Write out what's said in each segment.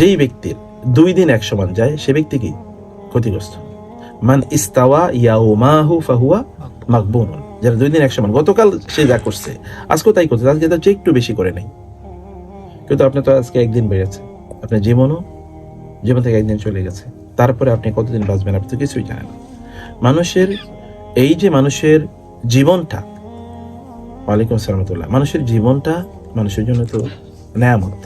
যেই ব্যক্তির দুই দিন এক সমান যায়, সে ব্যক্তি কি? ক্ষতিগ্রস্ত। মান ইস্তাওয়া ইয়াউমাহু ফাহুয়া মাকবুন যারা দুই দিন এক সমান, গতকাল সে যা করছে, আজকেও তাই করছে, আজকে তার চেয়ে একটু বেশি করে নেই। কিন্তু আপনি তো আজকে একদিন বেড়েছে। আপনার জীবনও, জীবন থেকে একদিন চলে গেছে। তারপরে আপনি কতদিন বাঁচবেন আপনি তো কিছুই জানেন মানুষের, এই যে মানুষের জীবনটা, ওয়ালাইকুম আসসালামতুল্লাহ মানুষের জীবনটা মানুষের জন্য তো নেয়ামত।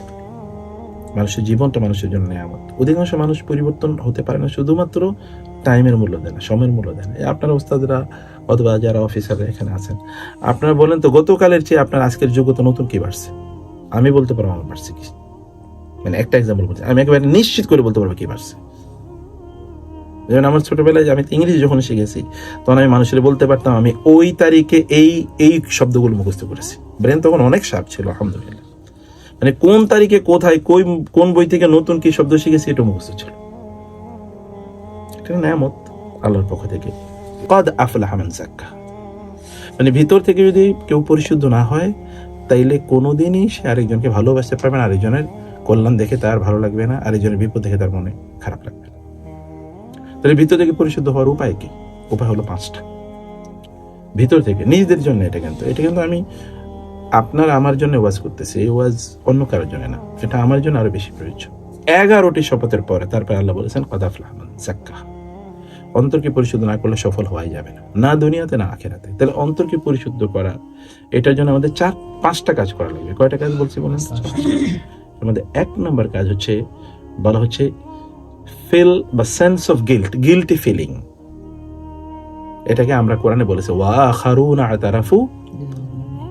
মানুষের জীবনটা মানুষের জন্য নেয়ামত। অধিকাংশ মানুষ পরিবর্তন হতে পারে না, শুধুমাত্র টাইমের মূল্য দেয় না, সময়ের মূল্য দেয় না। এই আপনার ওস্তাদরা অথবা যারা অফিসাররা এখানে আছেন, আপনারা বলেন তো, গতকালের চেয়ে আপনার আজকের যোগ্যতা নতুন কি বাড়ছে? আমি বলতে পারব আমার বাড়ছে কি? মানে একটা এক্সাম্পল বলছি। আমি একেবারে নিশ্চিত করে বলতে পারব কি বাড়ছে। যেমন আমার ছোটবেলায় আমি ইংরেজি যখন শিখেছি, তখন আমি মানুষের বলতে পারতাম, আমি ওই তারিখে এই এই শব্দগুলো মুখস্থ করেছি। ব্রেন তখন অনেক সাপ ছিল, আলহামদুলিল্লাহ। মানে কোন তারিখে কোথায়, কই, কোন বই থেকে নতুন কি শব্দ শিখেছি এটা মুখস্থ ছিল। এটা নেয়ামত, আল্লাহর পক্ষ থেকে। কদ আফলাহ মান জাক্কা মানে ভিতর থেকে যদি কেউ পরিশুদ্ধ না হয়, তাইলে কোনোদিনই সে আরেকজনকে ভালোবাসতে পারবে না, আরেকজনের কল্যাণ দেখে তার ভালো লাগবে না, আরেকজনের বিপদ দেখে তার মনে খারাপ লাগবে না। তাহলে ভিতর থেকে পরিশুদ্ধ হওয়ার উপায় কি? উপায় হলো পাঁচটা। ভিতর থেকে, নিজেদের জন্য এটা কিন্তু। এটা কিন্তু আমি আপনার আমার জন্য ওয়াজ করতেছে, এই ওয়াজ অন্য কারোর জন্য না এটা আমার জন্য আরও বেশি প্রয়োজন এগারোটি শপথের পরে তারপর আল্লাহ বলেছেন কদাফলাহ জাক্কা অন্তরকে পরিশুদ্ধ না করলে সফল হওয়াই যাবে না না দুনিয়াতে না আখেরাতে। তাহলে অন্তরকে পরিশুদ্ধ করা, এটার জন্য আমাদের চার, পাঁচটা কাজ করা লাগবে। কয়টা কাজ বলছি বলেন আমাদের এক নম্বর কাজ হচ্ছে, বলা হচ্ছে, ফিল বা sense of guilt, guilty feeling. এটাকে আমরা কোরআনে বলেছি, ওয়া খারুন আতারাফু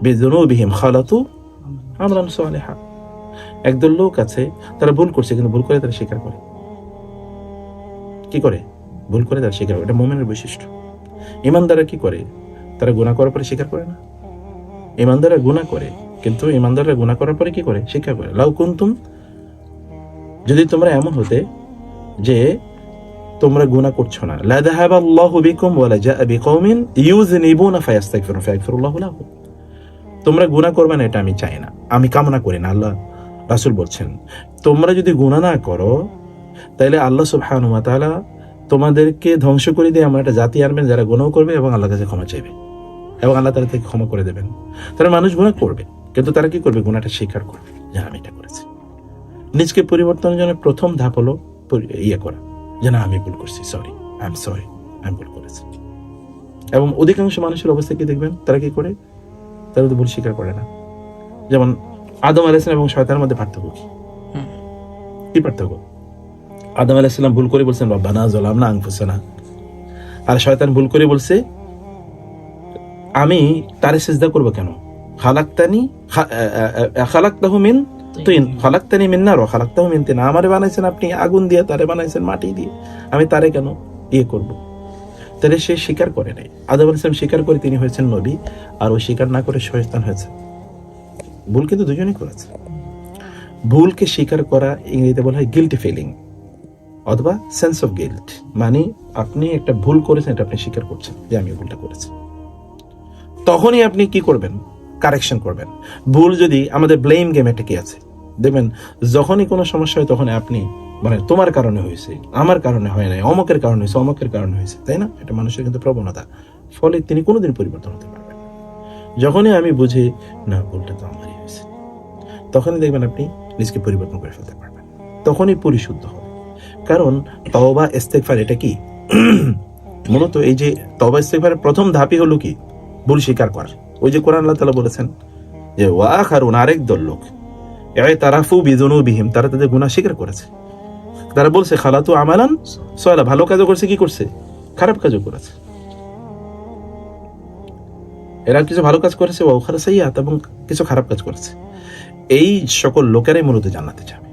বিযুনুবিহিম খালাতু আমরান সালিহা। একদল লোক আছে, তারা ভুল করছে, কিন্তু ভুল করে তারা স্বীকার করে। কি করে? ভুল করে তারা স্বীকার করে। এটা মোমেনের বৈশিষ্ট্য। ইমানদাররা কি করে? তারা গুনাহ করার পরে স্বীকার করে না? ইমানদাররা গুনাহ করে, কিন্তু ইমানদাররা গুনাহ করার পরে কি করে? স্বীকার করে। লাউ কুনতুম, যদি তোমরা এমন হতে যে তোমরা গুনাহ করছ না। লা আল্লাহু বিকুম ওয়া লা জাআ বিকওমিন ইউযনিবুনা ফায়াস্তাগফিরুন, ফায়াগফিরুল্লাহু লাহুম তোমরা গুনাহ করবে না, এটা আমি চাই না। আমি কামনা করি না, আল্লাহ, রাসুল বলছেন, তোমরা যদি গুণা না করো তাহলে আল্লাহ সুবহানাহু ওয়া তাআলা তোমাদেরকে ধ্বংস করে দিয়ে আমার একটা জাতি আনবেন যারা গুনাহ করবে এবং আল্লাহ কাছে ক্ষমা চাইবে এবং আল্লাহ তাদের থেকে ক্ষমা করে দেবেন। তারা মানুষ গুনাহ করবে, কিন্তু তারা কি করবে? গুনাহটা স্বীকার করবে যে আমি এটা করেছি। নিজকে পরিবর্তনের জন্য প্রথম ধাপ হলো ইয়ে করা, যে না, আমি ভুল করছি সরি আই এম সরি আমি ভুল করেছি। এবং অধিকাংশ মানুষের অবস্থা কি দেখবেন? তারা কি করে? তারা তো ভুল স্বীকার করে না। যেমন আদম আলাইসালাম এবং শয়তানের মধ্যে পার্থক্য কি? কি পার্থক্য? আদম আলাইসালাম ভুল করে বলছেন রব্বানা জলাম না আংফুসানা আর শয়তান ভুল করে বলছে আমি তারে সেজদা করব কেন? খালাক্তানি খালাক্তাহু মিন তুইন খালাক্তানি মিন নার খালাক্তাহু মিন তিন। আমারে বানাইছেন আপনি আগুন দিয়ে তারে বানাইছেন মাটি দিয়ে। আমি তারে কেন ইয়ে করব? তাহলে সে স্বীকার করে নাই। আদম আলাইসালাম স্বীকার করে তিনি হয়েছেন নবী, আর ওই স্বীকার না করে শয়তান হয়েছে। ভুল কিন্তু দুজনেই করেছে। ভুলকে স্বীকার করা ইংরেজিতে বলা হয় গিল্টি ফিলিং অথবা সেন্স অফ গিল্ট মানে আপনি একটা ভুল করেছেন এটা আপনি স্বীকার করছেন যে আমি ভুলটা করেছি। তখনই আপনি কি করবেন? কারেকশন করবেন। ভুল যদি আমাদের ব্লেম গেম একটা কি আছে। দেখবেন যখনই কোনো সমস্যা হয় তখন আপনি মানে তোমার কারণে হয়েছে, আমার কারণে হয় নাই, অমকের কারণে হয়েছে, অমকের কারণে হয়েছে, তাই না? এটা মানুষের কিন্তু প্রবণতা। ফলে তিনি কোনোদিন পরিবর্তন হতে পারবেন যখনই আমি বুঝি, না, ভুলটা তো আমারই হয়েছে, তখনই দেখবেন আপনি নিজকে পরিবর্তন করে ফেলতে পারবেন তখনই পরিশুদ্ধ হবে কারণ তওবা, ইস্তেগফার, এটা কি? মূলত এই যে তওবা, ইস্তেগফারের প্রথম ধাপই হলো কি? ভুল স্বীকার করা। ওই যে কোরআন আল্লাহ তাআলা বলেছেন যে, ওয়া খারুন আরেক দল লোক, এ তারাফু বিজুনুবিহিম তারা তাদের গুনাহ স্বীকার করেছে। তারা বলছে, খালাতু আমালান সয়লা ভালো কাজও করছে, কি করছে? খারাপ কাজও করেছে। এরা কিছু ভালো কাজ করেছে ও খারাপ সাইয়াত এবং কিছু খারাপ কাজ করেছে। এই সকল লোকেরাই মূলত জান্নাতে যাবে।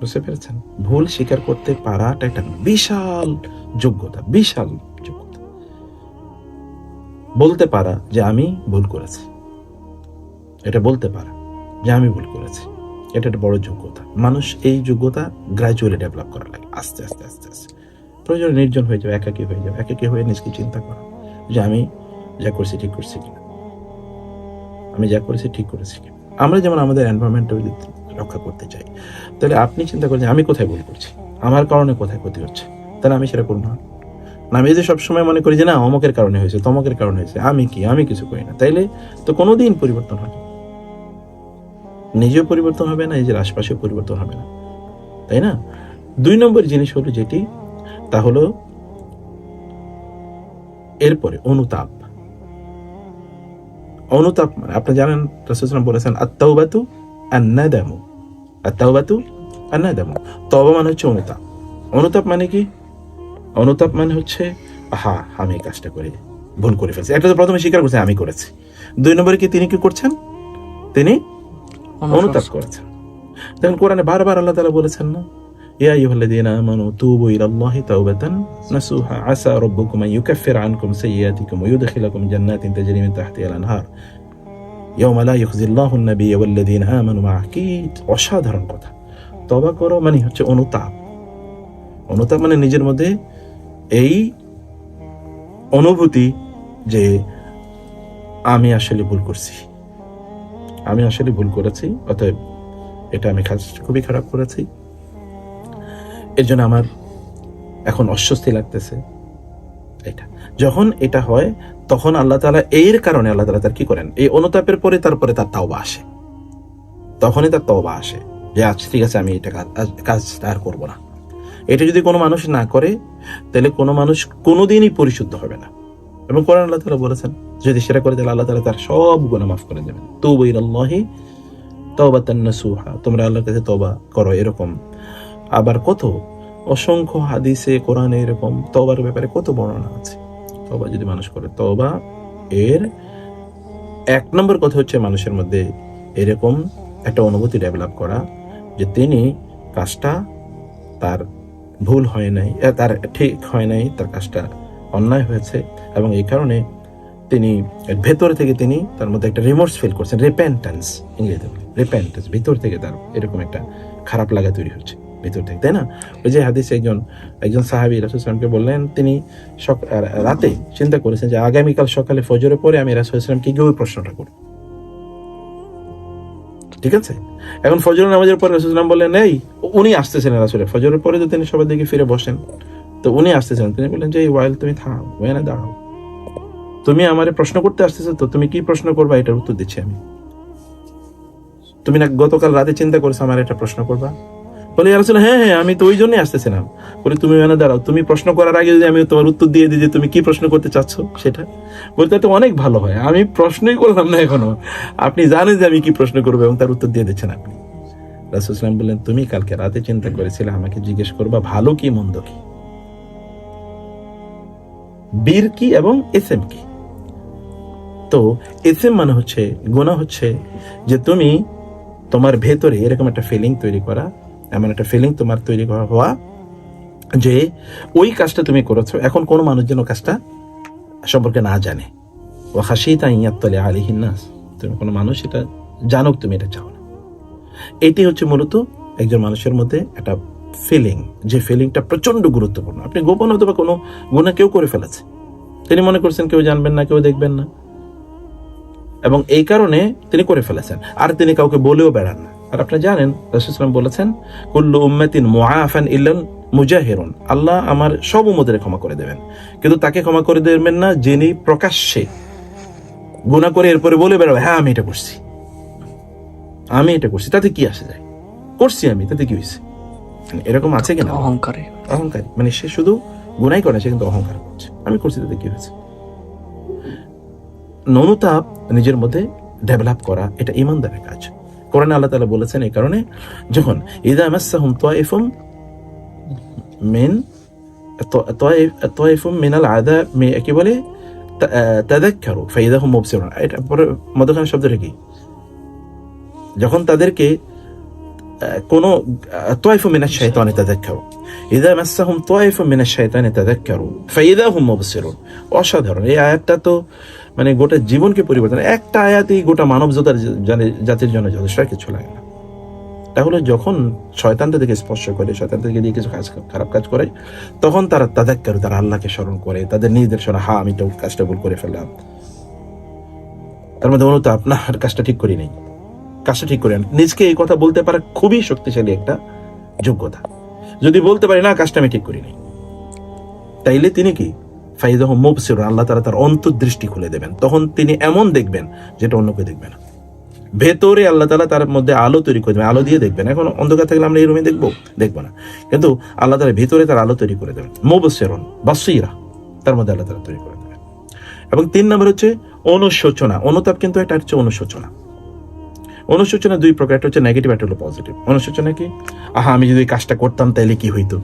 বুঝতে পেরেছেন? ভুল স্বীকার করতে পারাটা একটা বিশাল যোগ্যতা বিশাল যোগ্যতা। বলতে পারা যে আমি ভুল করেছি। এটা বলতে পারা যে আমি ভুল করেছি। এটা একটা বড় যোগ্যতা। মানুষ এই যোগ্যতা গ্রাজুয়ালি ডেভেলপ করা লাগে। আস্তে আস্তে আস্তে আস্তে। প্রয়োজন নির্জন হয়ে যাবে একাকি হয়ে যাবে একাকি হয়ে নিজকে চিন্তা করা যে আমি যা করছি ঠিক করছি কিনা। আমি যা করেছি ঠিক করেছি কিনা। আমরা যেমন আমাদের এনভায়রনমেন্টটা রক্ষা করতে চাই, তাহলে আপনি চিন্তা করেন যে আমি কোথায় ভুল করছি? আমার কারণে কোথায় ক্ষতি হচ্ছে? তাহলে আমি সেটা করব না। আমি যে সবসময় মনে করি যে না, অমকের কারণে হয়েছে, তমকের কারণে হয়েছে, আমি কি? আমি কিছু করি না। তাইলে তো কোনোদিন পরিবর্তন হয়। নিজেও পরিবর্তন হবে না নিজের আশপাশেও পরিবর্তন হবে না। তাই না? দুই নম্বর জিনিস হলো যেটি, তা হলো এরপরে অনুতাপ। অনুতাপ মানে আপনি জানেন রাসূলুল্লাহ বলেছেন আত্তাউবাতু আন্নাদামু। আত্তাউবাতু আন্নাদামু। তওবা মানে হচ্ছে অনুতাপ। অনুতাপ মানে কি? অনুতাপ মানে হচ্ছে হা আমি এই কাজটা করে, ভুল করে ফেলছি। একটা তো প্রথমে স্বীকার করছে আমি করেছি। দুই নম্বরে কি তিনি কি করছেন? তিনি অনুতাপ করেছেন। দেখেন কোরআনে বারবার আল্লাহ তালা বলেছেন না ইয়া আইয়ুহাল্লাযীনা আমানু তুবু ইলাল্লাহি তাওবাতান নাসুহা আসা রাব্বুকুম আন ইউকাফির আনকুম সাইয়্যাতিকুম ওয়া ইউদখিলাকুম জান্নাতিন তাজরি মিন তাহতিহা আল-আনহার। ইয়াওমা লা আন-নাবিয়্য ওয়াল্লাযীনা আমানু মা'আহু। কি অসাধারণ কথা। তওবা করো মানে হচ্ছে অনুতাপ। অনুতাপ মানে নিজের মধ্যে এই অনুভূতি যে আমি আসলে ভুল করছি। আমি আসলে ভুল করেছি, অতএব এটা আমি কাজ খুবই খারাপ করেছি। এর জন্য আমার এখন অস্বস্তি লাগতেছে। এটা। যখন এটা হয়, তখন আল্লাহ তাআলা এর কারণে আল্লাহ তাআলা তার কি করেন? এই অনুতাপের পরে তারপরে তার তাওবা আসে। তখনই তার তওবা আসে যে আজ ঠিক আছে, আমি এটা কাজ আর করব না। এটা যদি কোনো মানুষ না করে, তাহলে কোনো মানুষ কোনোদিনই পরিশুদ্ধ হবে না। এবং কোরআন আল্লাহ তাআলা বলেছেন, যদি সেটা করে তাহলে আল্লাহ তাআলা তার সব গুনাহ মাফ করে দেবেন। তুবু ইলাল্লাহি তাওবাতান নাসুহা। তোমরা আল্লাহর কাছে তবা করো এরকম। আবার কত অসংখ্য হাদিসে, কোরআনে এরকম তবার ব্যাপারে কত বর্ণনা আছে। তবা যদি মানুষ করে তবা এর এক নম্বর কথা হচ্ছে মানুষের মধ্যে এরকম একটা অনুভূতি ডেভেলপ করা যে তিনি কাজটা তার ভুল হয় নাই তার ঠিক হয় নাই, তার কাজটা অন্যায় হয়েছে এবং এই কারণে তিনি ভেতর থেকে তিনি তার মধ্যে একটা রিমোর্স ফিল করছেন রিপেন্টেন্স ইংরেজিতে রিপেন্টেন্স ভিতর থেকে তার এরকম একটা খারাপ লাগা তৈরি হচ্ছে, ভিতর থেকে, তাই না? ওই যে হাদিসে একজন একজন সাহাবি রাসুলসালামকে বললেন, তিনি সক- রাতে চিন্তা করেছেন যে আগামীকাল সকালে ফজরের পরে আমি রাসুলামকে গিয়ে ওই প্রশ্নটা করব। ঠিক আছে? এখন ফজর নামাজের পর রাসুলাম বললেন, এই, উনি আসতেছিলেন আসলে ফজরের পরে তো তিনি সবার দিকে ফিরে বসেন। তো উনি আসতেছেন তিনি বললেন যে, এই ওয়াইল তুমি থাম ওখানে দাঁড়াও তুমি আমারে প্রশ্ন করতে আসতেছো তো তুমি কি প্রশ্ন করবা? এটার উত্তর দিচ্ছি আমি। তুমি না গতকাল রাতে চিন্তা করেছ আমার এটা প্রশ্ন করবা? বলে আসলে হ্যাঁ হ্যাঁ আমি তো ওই জন্যই আসতেছিলাম। বলে, তুমি এখানে দাঁড়াও তুমি প্রশ্ন করার আগে যদি আমি তোমার উত্তর দিয়ে দিই যে তুমি কি প্রশ্ন করতে চাচ্ছ সেটা? বলতে তো অনেক ভালো হয়। আমি প্রশ্নই করলাম না এখনও। আপনি জানেন যে আমি কি প্রশ্ন করব এবং তার উত্তর দিয়ে দিচ্ছেন আপনি। রাসুলাম বললেন, তুমি কালকে রাতে চিন্তা করেছিলে আমাকে জিজ্ঞেস করবা ভালো কি, মন্দ কি? বীর কি এবং এস এম কি? তো এস এম মানে হচ্ছে, গুণা হচ্ছে যে তুমি তোমার ভেতরে এরকম একটা ফিলিং তৈরি করা, এমন একটা ফিলিং তোমার তৈরি করা হওয়া যে ওই কাজটা তুমি করেছ, এখন কোনো মানুষ যেন কাজটা সম্পর্কে না জানে। ও হাসি তাই ইয়াত্তলে আলিহিন নাস। তুমি কোনো মানুষ এটা জানুক তুমি, এটা চাও না। এটি হচ্ছে মূলত একজন মানুষের মধ্যে একটা ফিলিং যে ফিলিংটা প্রচণ্ড গুরুত্বপূর্ণ। আপনি গোপন অথবা কোনো গুণা কেউ করে ফেলেছে। তিনি মনে করছেন কেউ জানবেন না, কেউ দেখবেন না। এবং এই কারণে তিনি করে ফেলেছেন। আর তিনি কাউকে বলেও বেড়ান না। আর আপনি জানেন রাসুলাম বলেছেন, কুল্লু উম্মাতিন মুআফান ইল্লাল মুজাহিরুন। আল্লাহ আমার সব উমদের ক্ষমা করে দেবেন। কিন্তু তাকে ক্ষমা করে দেবেন না যিনি প্রকাশ্যে গুনাহ করে এরপরে বলে বেড়াবে হ্যাঁ আমি এটা করছি। আমি এটা করছি। তাতে কি আসে যায়? করছি আমি, তাতে কি হয়েছে এরকম আছে কিনা? অহংকারে। অহংকারী। মানে সে শুধু গুনাই করে সে কিন্তু অহংকার করছে। আমি করছি তাতে কি হয়েছে? ননুতাপ নিজের মধ্যে ডেভেলপ করা এটা ইমানদারের কাজ। কোরআনে আল্লাহ তাআলা বলেছেন এই কারণে যখন ইদা মাসাহুম তাইফুম মিন তাইফ তাইফুম মিনাল আদা মে- কি বলে? তা- আহ, তাদাক্কারু ফাইদা হুম মুবসিরুন। এটা পরে মধ্যখানে শব্দটা কি? যখন তাদেরকে কোনো طائف من الشيطان تذكروا إذا مسهم طائف من الشيطان تذكروا فإذا هم مبصرون অসাধারণ এই আয়াতটা তো মানে গোটা জীবনকে পরিবর্তন একটা আয়াতই গোটা মানব জাতার জানে- জাতির জন্য যথেষ্ট আর কিছু লাগে না তাহলে যখন শয়তান তাদেরকে স্পর্শ করে শয়তান তাদেরকে দিয়ে কিছু কাজ খারাপ কাজ করে তখন তারা তাদাক্কার তারা আল্লাহকে স্মরণ করে তাদের নির্দেশনা হা আমি তো কাজটা ভুল করে ফেললাম তার মধ্যে অনুতাপ না আর কাজটা ঠিক করি নেই কাজটা ঠিক করে নিজকে এই কথা বলতে পারা খুবই শক্তিশালী একটা যোগ্যতা। যদি বলতে পারি, না, কাজটা আমি ঠিক করিনি। তাইলে তিনি কি? ফাইদাহ মুবসির আল্লাহ তারা তার অন্তর্দৃষ্টি খুলে দেবেন। তখন তিনি এমন দেখবেন যেটা অন্য কেউ দেখবে না। ভেতরে আল্লাহ তালা তার মধ্যে আলো তৈরি করে দেবেন, আলো দিয়ে দেখবেন। এখন অন্ধকার থাকলে আমরা এই রুমে দেখব? দেখব না। কিন্তু আল্লাহ তালা ভেতরে তার আলো তৈরি করে দেবেন। মুবসিরন, বাসিরা, তার মধ্যে আল্লাহ তালা তৈরি করে দেবেন। এবং তিন নম্বর হচ্ছে, অনুশোচনা। অনুতাপ কিন্তু একটা হচ্ছে অনুশোচনা। অনুশোচনা দুই প্রকার, একটা হচ্ছে নেগেটিভ একটা হলো পজিটিভ অনুশোচনা কি? আহা, আমি যদি কাজটা করতাম, তাহলে কি হইতো?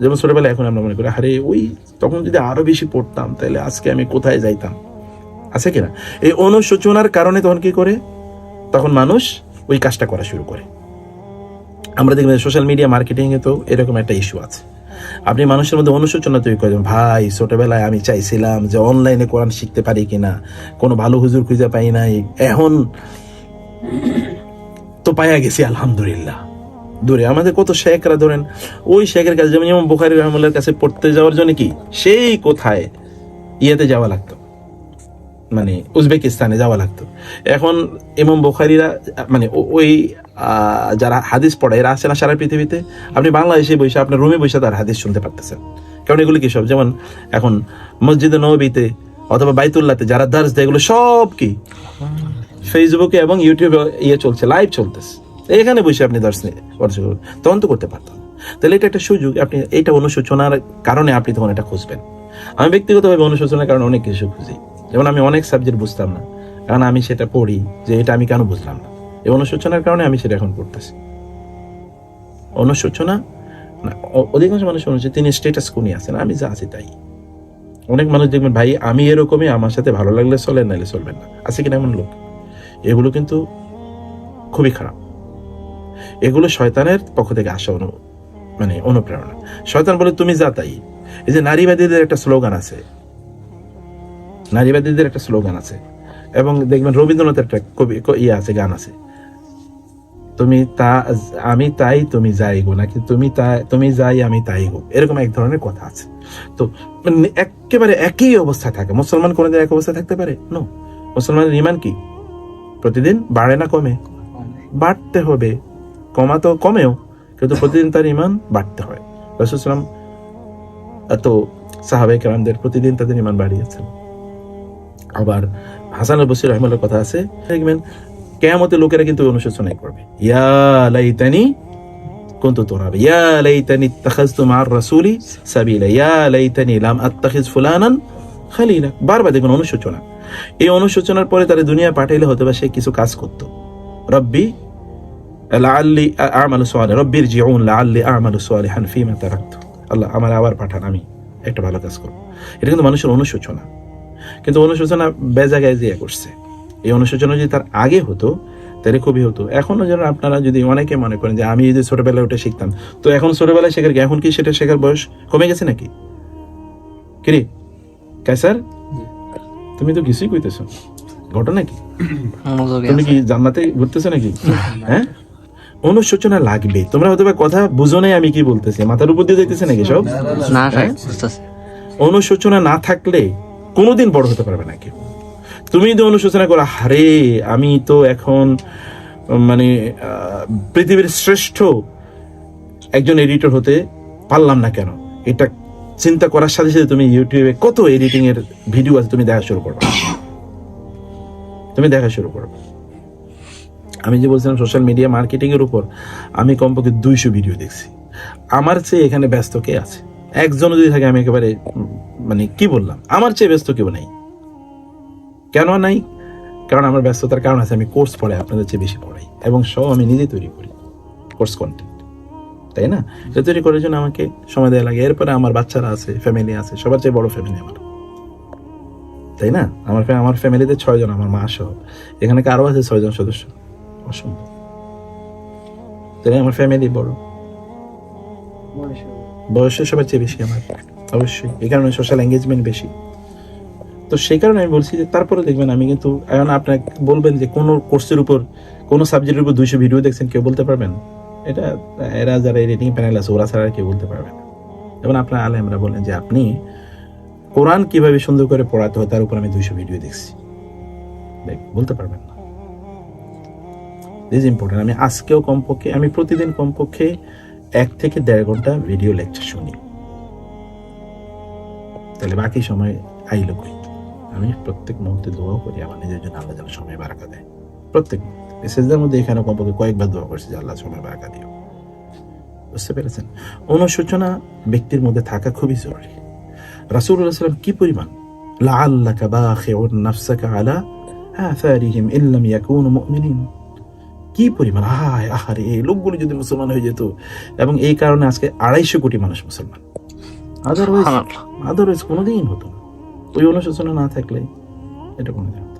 যেমন ছোটবেলায় এখন আমরা মনে করি, আরে, ওই তখন যদি আরও বেশি পড়তাম, তাহলে আজকে আমি কোথায় যাইতাম? আছে কিনা? এই অনুশোচনার কারণে তখন কি করে? তখন মানুষ ওই কাজটা করা শুরু করে। আমরা দেখবেন সোশ্যাল মিডিয়া মার্কেটিং এ তো এরকম একটা ইস্যু আছে। আপনি মানুষের মধ্যে অনুশোচনা তৈরি করেন, ভাই, ছোটবেলায় আমি চাইছিলাম যে অনলাইনে কোরআন শিখতে পারি কিনা? কোনো ভালো হুজুর খুঁজে পাই নাই। এখন তো পাইয়া গেছি, আলহামদুলিল্লাহ। দূরে আমাদের কত শেখরা ধরেন, ওই শেখের কাছে যেমন যেমন বুখারি রহমুল্লার কাছে পড়তে যাওয়ার জন্য কি, সেই কোথায় ইয়েতে যাওয়া লাগতো? মানে উজবেকিস্তানে যাওয়া লাগতো। এখন ইমাম বুখারিরা মানে ওই যারা হাদিস পড়ে, এরা আছে না সারা পৃথিবীতে। আপনি বাংলাদেশে বসে, আপনার রুমে বসে তার হাদিস শুনতে পারতেছেন। কারণ এগুলো কি সব? যেমন এখন মসজিদে নবীতে অথবা বাইতুল্লাহতে যারা দার্স দেয়, এগুলো সব কি? ফেসবুকে এবং ইউটিউবে ইয়ে চলছে লাইভ চলতেছে। এখানে বসে আপনি দর্শনে তখন তো করতে পারতাম। তাহলে এটা একটা সুযোগ, আপনি এটা অনুশোচনার কারণে আপনি তখন এটা খুঁজবেন। আমি ব্যক্তিগতভাবে অনুশোচনার কারণে অনেক কিছু খুঁজি। যেমন আমি অনেক সাবজেক্ট বুঝতাম না, কারণ আমি সেটা পড়ি যে এটা আমি কেন বুঝলাম না। এই অনুশোচনার কারণে আমি সেটা এখন পড়তেছি অনুশোচনা অধিকাংশ মানুষ অনুষ্ঠিত তিনি স্টেটাস কোনি আছেন, আমি যা আছি তাই। অনেক মানুষ দেখবেন, ভাই, আমি এরকমই, আমার সাথে ভালো লাগলে চলে নাইলে চলবেন না। আছে কিনা এমন লোক? এগুলো কিন্তু খুবই খারাপ। এগুলো শয়তানের পক্ষ থেকে আসা অনু মানে অনুপ্রেরণা। শয়তান বলে, তুমি যা তাই। এই যে নারীবাদীদের একটা স্লোগান আছে। নারীবাদীদের একটা স্লোগান আছে। এবং দেখবেন রবীন্দ্রনাথের একটা কবি ইয়ে আছে, গান আছে। তুমি তা, আমি তাই, তুমি যাই গো, নাকি তুমি তাই তুমি যাই, আমি তাই গো? এরকম এক ধরনের কথা আছে। তো মানে একেবারে একই অবস্থা থাকে। মুসলমান কোনোদিন এক অবস্থায় থাকতে পারে? নো মুসলমানের ইমান কি? প্রতিদিন বাড়ে না কমে বাড়তে হবে কমা তো কমেও কিন্তু প্রতিদিন তার ইমান বাড়তে হয় রসুলাম এত সাহাবে কেরামদের প্রতিদিন তাদের ইমান বাড়িয়েছেন আবার হাসান আল বসির রহমানের কথা আছে দেখবেন কেয়ামতে লোকেরা কিন্তু অনুশোচনাই করবে ইয়া লাইতানি كنت ترابا يا ليتني اتخذت مع الرسول سبيلا يا ليتني لم اتخذ فلانا খালিলা বারবার দেখবেন অনুশোচনা এই অনুশোচনার পরে তারা দুনিয়া পাঠাইলে হয়তো বা সে কিছু কাজ করত। রব্বি, লাআল্লি আমালু সালিহ রব্বির জিউন লাআল্লি আমালু সালিহান ফিমা তারাকতু। আল্লাহ, আমার আবার পাঠান, আমি একটা ভালো কাজ করব। এটা কিন্তু মানুষের অনুশোচনা। কিন্তু অনুশোচনা বেজাগায় দিয়ে করছে। এই অনুশোচনা যদি তার আগে হতো, তাহলে খুবই হতো। এখনও যেন আপনারা যদি অনেকে মনে করেন যে, আমি যদি ছোটবেলায় ওটা শিখতাম, তো এখন ছোটবেলায় শেখার এখন কি সেটা শেখার বয়স কমে গেছে নাকি? কিরে স্যার তুমি তো কিছুই কইতেছো। ঘটনা কি? তুমি কি জান্নাতে ঘুরতেছো নাকি? হ্যাঁ? অনুশোচনা লাগবে। তোমরা হয়তো বা কথা বুঝো নাই আমি কি বলতেছি। মাথার উপর দিয়ে যাইতেছে নাকি সব? না? অনুশোচনা না থাকলে কোনোদিন বড় হতে পারবে না কেউ। তুমি যদি অনুশোচনা করো হারে আমি তো এখন মানে আহ, পৃথিবীর শ্রেষ্ঠ একজন এডিটর হতে পারলাম না কেন? এটা চিন্তা করার সাথে সাথে তুমি ইউটিউবে কত এডিটিং এর ভিডিও আছে তুমি দেখা শুরু করবে? তুমি দেখা শুরু করবে। আমি যে বলছিলাম সোশ্যাল মিডিয়া মার্কেটিং এর উপর, আমি কমপক্ষে দুইশো ভিডিও দেখছি। আমার চেয়ে এখানে ব্যস্ত কে আছে? একজন যদি থাকে, আমি একেবারে মানে কি বললাম? আমার চেয়ে ব্যস্ত কেউ নেই। কেন নাই? কারণ আমার ব্যস্ততার কারণ আছে, আমি কোর্স পড়াই, আপনাদের চেয়ে বেশি পড়াই, এবং সব আমি নিজে তৈরি করি কোর্স কন্টেন্ট তাই না? এটা তৈরি করার জন্য আমাকে সময় দেওয়া লাগে। এরপরে আমার বাচ্চারা আছে ফ্যামিলি আছে, সবার চেয়ে বড় ফ্যামিলি আমার। তাই না? আমার আমার ফ্যামিলিতে ছয় জন, আমার মা সহ। এখানে আরও আছে ছয় জন সদস্য? অসম্ভব। তাই আমার ফ্যামিলি বড়। বয়সে সবার চেয়ে বেশি আমার। অবশ্যই। এই কারণে সোশ্যাল এঙ্গেজমেন্ট বেশি। তো সেই কারণে আমি বলছি যে, তারপরে দেখবেন আমি কিন্তু, এখন আপনাকে বলবেন যে, কোন কোর্সের উপর, কোন সাবজেক্টের উপর দুইশো ভিডিও দেখছেন, কেউ বলতে পারবেন? এটা এরা যারা রেটিং প্যানেল আছে ওরা ছাড়া কেউ বলতে পারবে না। যেমন আপনার আলেমরা বলেন যে আপনি কোরআন কীভাবে সুন্দর করে পড়াতে হয় তার উপর আমি দুইশো ভিডিও দেখছি। দেখ, বলতে পারবেন না। দিস ইম্পর্টেন্ট আমি আজকেও কমপক্ষে আমি প্রতিদিন কমপক্ষে এক থেকে দেড় ঘণ্টা ভিডিও লেকচার শুনি। তাহলে বাকি সময় আইলো কই? আমি প্রত্যেক মুহূর্তে দোয়াও করি আমার নিজের জন্য যেন সময় বারাকা দেয়। প্রত্যেক মুহূর্তে সেজদার মধ্যে এখানে কমপক্ষে কয়েকবার দোয়া করছি যে আল্লাহ সময় বারাকা দিও। বুঝতে পেরেছেন? অনুশোচনা ব্যক্তির মধ্যে থাকা খুবই জরুরি। রাসূলুল্লাহ সাল্লাম কি পরিমাণ? বাখিউন নাফসাকা আলা আথারিহিম ইল্লাম ইয়াকুনু মুমিনিন। কি পরিমাণ? আহায় আহারে এই লোকগুলো যদি মুসলমান হয়ে যেত এবং এই কারণে আজকে আড়াইশো কোটি মানুষ মুসলমান। আদারওয়াইজ। আদারওয়াইজ কোনোদিন হতো না। ওই অনুশোচনা না থাকলে এটা কোনোদিন হতো।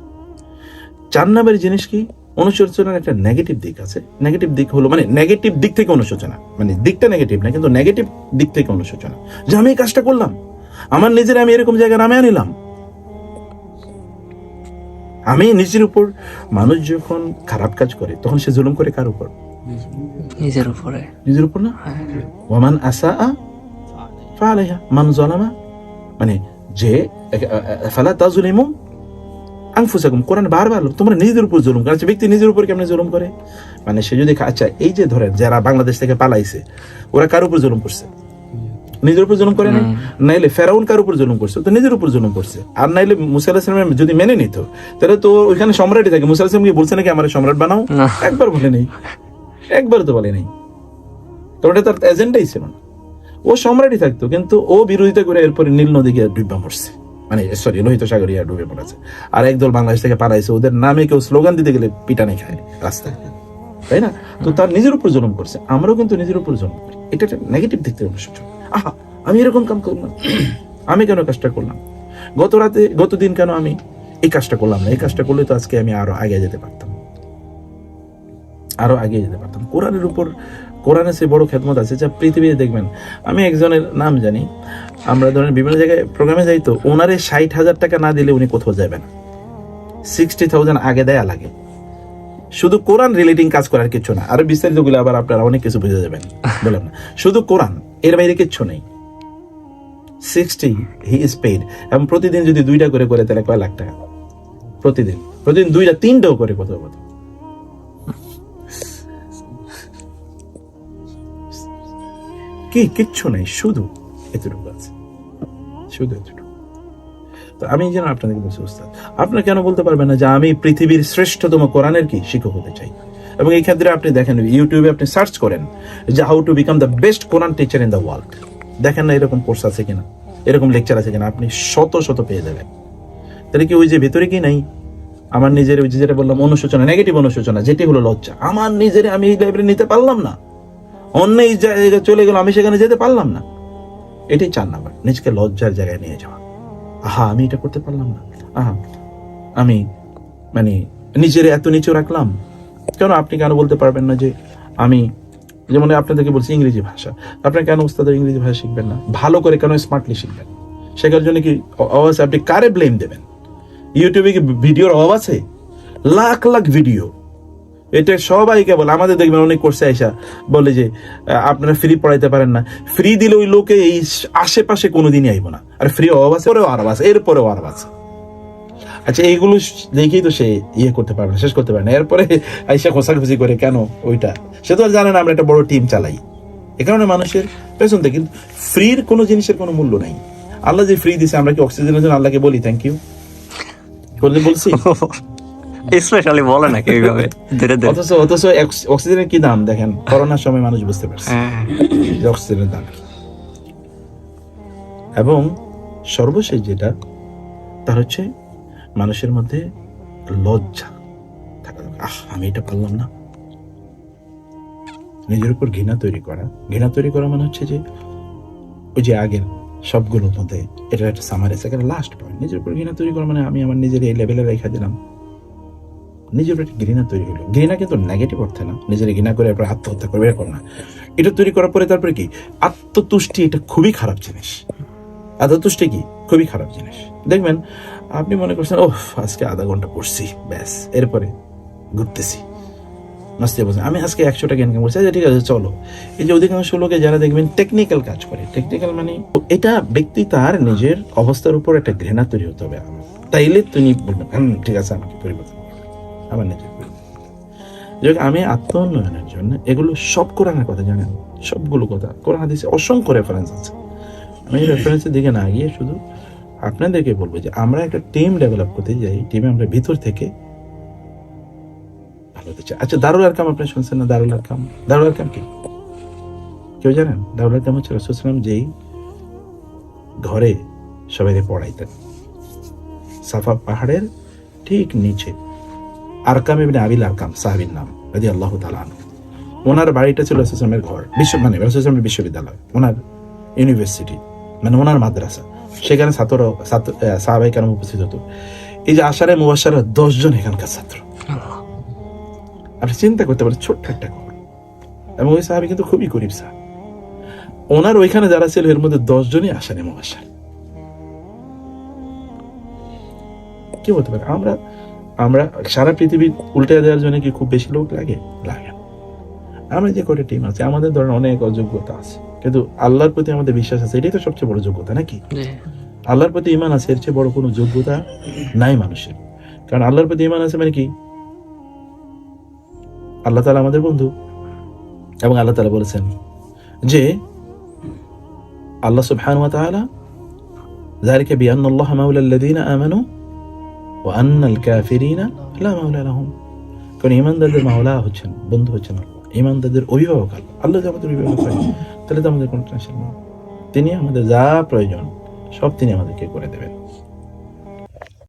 চার জিনিস কি? অনুশোচনার একটা নেগেটিভ দিক আছে। নেগেটিভ দিক হলো মানে নেগেটিভ দিক থেকে অনুশোচনা। মানে দিকটা নেগেটিভ না কিন্তু নেগেটিভ দিক থেকে অনুশোচনা। যে আমি এই কাজটা করলাম আমার নিজের আমি এরকম জায়গায় নামে আনিলাম আমি নিজের উপর মানুষ যখন খারাপ কাজ করে তখন সে জুলুম করে কার উপর? নিজের উপরে। নিজের উপর না? হ্যাঁ। ওয়ামান আসা ফালাইহা মান জলামা। মানে যে ফালা তাজুলিমু কোরআন বারবার তোমরা নিজেদের উপর জুলুম করে। আচ্ছা ব্যক্তি নিজের উপর কেমনে জুলুম করে? মানে সে যদি আচ্ছা এই যে ধরেন যারা বাংলাদেশ থেকে পালাইছে ওরা কার উপর জুলুম করছে? নিজের উপর জুলুম করে না নাইলে ফেরাউন কার উপর জুলুম করছে? তো নিজের উপর জুলুম করছে। আর নাইলে মুসা যদি মেনে নিত তাহলে তো ওইখানে সম্রাটই থাকে। মুসা আলাহিস বলছে নাকি আমার সম্রাট বানাও? একবার বলে নেই। একবার তো বলে নেই। তো ওটা তার এজেন্ডাই ছিল না। ও সম্রাটই থাকতো কিন্তু ও বিরোধিতা করে এরপরে নীল নদী গিয়ে ডুবা মরছে। মানে সরি লোহিত সাগর ইয়া ডুবে পড়েছে। আর একদল বাংলাদেশ থেকে পালাইছে, ওদের নামে কেউ স্লোগান দিতে গেলে পিটানি খায় রাস্তায়। তাই না? তো তার নিজের উপর জুলুম করছে, আমরাও কিন্তু নিজের উপর জুলুম করি। এটা একটা নেগেটিভ থেকে অনুসূচন আহা, আমি এরকম কাম করলাম। আমি কেন কাজটা করলাম? গত রাতে, গত দিন কেন আমি এই কাজটা করলাম না? এই কাজটা করলে তো আজকে আমি আরও আগে যেতে পারতাম। আরও আগে যেতে পারতাম। কোরআনের উপর কোরআনে সে বড় খেদমত আছে যা পৃথিবীতে দেখবেন। আমি একজনের নাম জানি। আমরা ধরেন বিভিন্ন জায়গায় প্রোগ্রামে যাই তো ওনারে ষাট হাজার টাকা না দিলে উনি কোথাও যাবেন। সিক্সটি থাউজেন্ড আগে দেয়া লাগে। শুধু কোরআন রিলেটিং কাজ করার কিছু না। আর বিস্তারিতগুলো আবার আপনারা অনেক কিছু বুঝে যাবেন। বললাম না। শুধু কোরআন এর বাইরে কিচ্ছু নেই। সিক্সটি হি ইজ পেইড এবং প্রতিদিন যদি দুইটা করে করে তাহলে কয় লাখ টাকা? প্রতিদিন। প্রতিদিন দুইটা তিনটাও করে কত কত। কি কিচ্ছু নেই, শুধু এতটুকু আছে। শুধু এতটুকু। তো আমি যেন আপনাদেরকে বলছি উস্তাদ আপনারা কেন বলতে পারবেন না যে আমি পৃথিবীর শ্রেষ্ঠতম কোরআনের কি শিক্ষক হতে চাই? এবং এই ক্ষেত্রে আপনি দেখেন, ইউটিউবে আপনি সার্চ করেন যে how to become the best Quran teacher in the world দেখেন না এরকম কোর্স আছে কিনা, এরকম লেকচার আছে কিনা, আপনি শত শত পেয়ে যাবেন। তাহলে কি ওই যে ভেতরে কি নাই? আমার নিজের ওই যেটা বললাম, অনুশোচনা নেগেটিভ অনুশোচনা, যেটি হলো লজ্জা। আমার নিজের আমি এই লাইব্রেরি নিতে পারলাম না। অন্য এই জায়গায় চলে গেল, আমি সেখানে যেতে পারলাম না। এটাই চার নাম্বার। নিজেকে লজ্জার জায়গায় নিয়ে যাওয়া। আহা, আমি এটা করতে পারলাম না। আহা, আমি মানে নিজের এত নিচু রাখলাম। কেন আপনি কেন বলতে পারবেন না যে আমি, যেমন আপনাদেরকে বলছি ইংরেজি ভাষা। আপনি কেন উস্তাদের ইংরেজি ভাষা শিখবেন না? ভালো করে কেন স্মার্টলি শিখবেন? শেখার জন্য কি অবশ্যই আপনি কারে ব্লেম দেবেন? ইউটিউবে কি ভিডিওর অভাব আছে? লাখ লাখ ভিডিও এটা সবাই কেবল আমাদের দেখবেন অনেক কোর্সে আইসা বলে যে আপনারা ফ্রি পড়াইতে পারেন না। ফ্রি দিলে ওই লোকে এই আশেপাশে কোনোদিনই আইব না। আর ফ্রি অভাব আছে, পরেও আরব আছে, এরপরেও আরব আছে। আচ্ছা এইগুলো দেখেই তো সে ইয়ে করতে পারবে না, শেষ করতে পারে না। এরপরে আইসা খোসাখুসি করে কেন ওইটা? সে তো জানে না, আমরা একটা বড় টিম চালাই। এ কারণে মানুষের পেছন থেকে কিন্তু ফ্রির কোনো জিনিসের কোনো মূল্য নাই। আল্লাহ যে ফ্রি দিছে, আমরা কি অক্সিজেনের জন্য আল্লাহকে বলি? থ্যাংক ইউ বলছি? স্পেশালি বলে নাকি এইভাবে ধীরে ধীরে। অথচ অথচ অক্সিজেনের কি দাম দেখেন? করোনার সময় মানুষ বুঝতে পারছে। হ্যাঁ। অক্সিজেনের দাম এবং সর্বশেষ যেটা তা হচ্ছে মানুষের মধ্যে লজ্জা থাকা আহ আমি এটা পারলাম না। নিজের উপর ঘৃণা তৈরি করা। ঘৃণা তৈরি করা মানে হচ্ছে যে ওই যে আগের সবগুলোর মধ্যে এটা একটা সামারি সেখানে লাস্ট পয়েন্ট নিজের উপর ঘৃণা তৈরি করা মানে আমি আমার নিজের এই লেভেলে রেখা দিলাম। নিজের একটা ঘৃণা তৈরি হলো ঘৃণা কিন্তু নেগেটিভ অর্থে না। নিজের ঘৃণা করে এরপর আত্মহত্যা করবে এরকম না। এটা তৈরি করার পরে তারপরে কি? আত্মতুষ্টি এটা খুবই খারাপ জিনিস। আত্মতুষ্টি কি? খুবই খারাপ জিনিস। দেখবেন আপনি মনে করছেন ও আজকে আধা ঘণ্টা পড়ছি ব্যাস। এরপরে ঘুরতেছি। নাস্তে বলছেন আমি আজকে একশো টাকা ইনকাম করছি। আচ্ছা ঠিক আছে চলো। এই যে অধিকাংশ লোকে যারা দেখবেন টেকনিক্যাল কাজ করে। টেকনিক্যাল মানে এটা ব্যক্তি তার নিজের অবস্থার উপর একটা ঘৃণা তৈরি হতে হবে। তাইলে তুমি বলবেন "হুম, ঠিক আছে আমাকে পরিবর্তন। আমার নিজের। যে আমি আত্ম উন্নয়নের জন্য এগুলো সব কোরআনের কথা জানেন, সবগুলো কথা। কোরআন, হাদিসে অসংখ্য রেফারেন্স আছে। আমি রেফারেন্সের দিকে না গিয়ে শুধু আপনাদেরকে বলব যে আমরা একটা টিম ডেভেলপ করতে যাই টিমে আমরা ভিতর থেকে ভালো হতে চাই। আচ্ছা দারুল আরকাম আপনি শুনছেন না? দারুল আরকাম। দারুল আরকাম কি? কেউ জানেন? দারুল আরকাম হচ্ছে রসুলাম যেই ঘরে সবাই পড়াইতেন। সাফা পাহাড়ের ঠিক নিচে। আরকাম ইবনে আবিল আরকাম, সাহাবির নাম রাজি আল্লাহ তালান ওনার বাড়িটা ছিল রসুলামের ঘর, বিশ্ব মানে রসুলামের বিশ্ববিদ্যালয়, ওনার ইউনিভার্সিটি মানে ওনার মাদ্রাসা। সেখানে ছাত্র ছাত্র সাহাবাই কেন উপস্থিত হতো। এই যে আষাঢ়ে মুবাসারা দশজন এখানকার ছাত্র। আপনি চিন্তা করতে পারেন, ছোট্ট একটা ঘর। এবং ওই সাহাবি কিন্তু খুবই গরিব সাহ ওনার ওইখানে যারা ছিল, এর মধ্যে দশ জনই আষাঢ়ে মুবাসার কি বলতে পারে আমরা আমরা সারা পৃথিবী উল্টে দেওয়ার জন্য কি খুব বেশি লোক লাগে? লাগে আমরা যে কটা টিম আছে আমাদের ধরেন অনেক অযোগ্যতা আছে। কিন্তু আল্লাহর প্রতি আমাদের বিশ্বাস আছে এটাই তো সবচেয়ে বড় যোগ্যতা নাকি? আল্লাহর প্রতি ইমান আছে এর চেয়ে বড় কোনো যোগ্যতা নাই মানুষের। কারণ আল্লাহর প্রতি ইমান আছে মানে কি? আল্লাহ তালা আমাদের বন্ধু। এবং আল্লাহ তালা বলেছেন যে আল্লাহ সুবহান ওয়া তাআলা যালিকা বিআন্নাল্লাহা মাওলাল্লাযীনা আমানু ও আন্নাল কাফিরিনা লা মাওলা লাহুম কারণ ইমানদারদের মাওলা হচ্ছেন, বন্ধু হচ্ছেন আল্লাহ। ইমানদারদের অভিভাবক আল্লাহ। আল্লাহ যে আমাদের অভিভাবক হয়, তাহলে তো আমাদের কোনো টেনশন নেই। তিনি আমাদের যা প্রয়োজন, সব তিনি আমাদেরকে করে দেবেন।